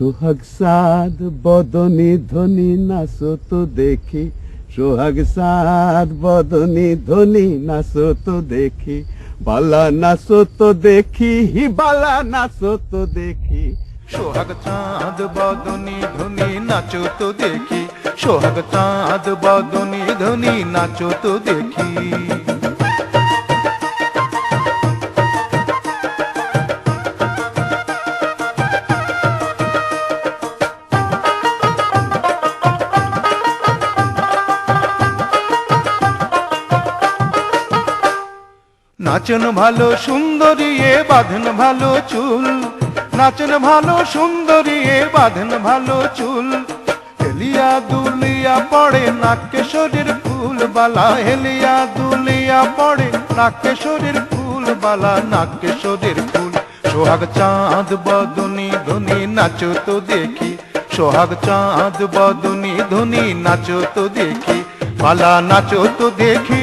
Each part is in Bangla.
সোহাগ সাদ, বদনি ধনি, নাচো তো দেখি। সোহাগ সাদ, বদনি ধনি, নাচো তো দেখি। বালা নাচো তো দেখি হি বালা নাচো তো দেখি। সোহাগ চাঁদ বদনি ধনি, নাচো তো দেখি। সোহাগ চাঁদ বদনি ধনি, নাচো তো দেখি। নাচন ভালো সুন্দরী, এ বাঁধন ভালো চুল। নাচন ভালো সুন্দরী, এ বাঁধন ভালো চুল। হেলিয়া দুলিয়া পড়ে নাকেশ্বরীর ফুল বালা। হেলিয়া দুলিয়া পড়ে নাকেশ্বরীর ফুল বালা। নাকেশ্বরীর ফুল। সোহাগ চাঁদ, বদনি ধনি নাচো তো দেখি। সোহাগ চাঁদ, বদনি ধনি নাচো তো দেখি। বালা নাচো তো দেখি।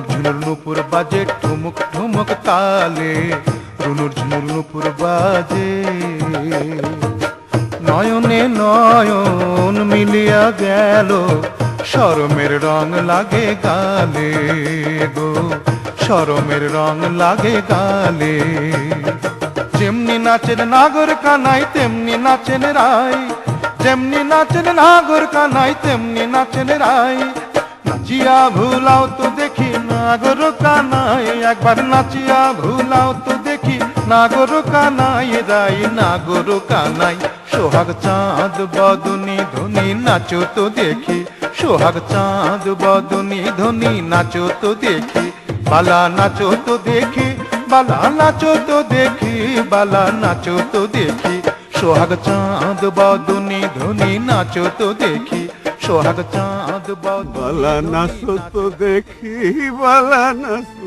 রুনুর ঝুনুর নুপুর বাজে, ঠুমুক ঠুমুক তালে। রুনুর ঝুনুর নুপুর বাজে। নয়নে নয়ন মিলিয়া গেল সরমের রং লাগে গালে গো। সরমের রং লাগে গালে। যেমনি নাচেন নাগর কানাই তেমনি নাচেন রাই যেমনি নাচেন নাগর কানাই তেমনি নাচেন রাই নাচিয়া ভুলাও তো দেখি নাগর কানাই একবার নাচিয়া ভুলাও তো দেখি নাগর কানাই রাই নাগর কানাই সোহাগ চাঁদ, বদনি ধনি নাচো তো দেখি। সোহাগ চাঁদ, বদনি ধনি নাচো তো দেখি। বালা নাচো তো দেখি, বালা নাচো তো দেখি, বালা নাচো তো দেখি। সোহাগ চাঁদ, বদনি ধনি নাচো তো দেখি। সোহাগ চাঁদ বালা নাচো তো দেখি বালা নাচো।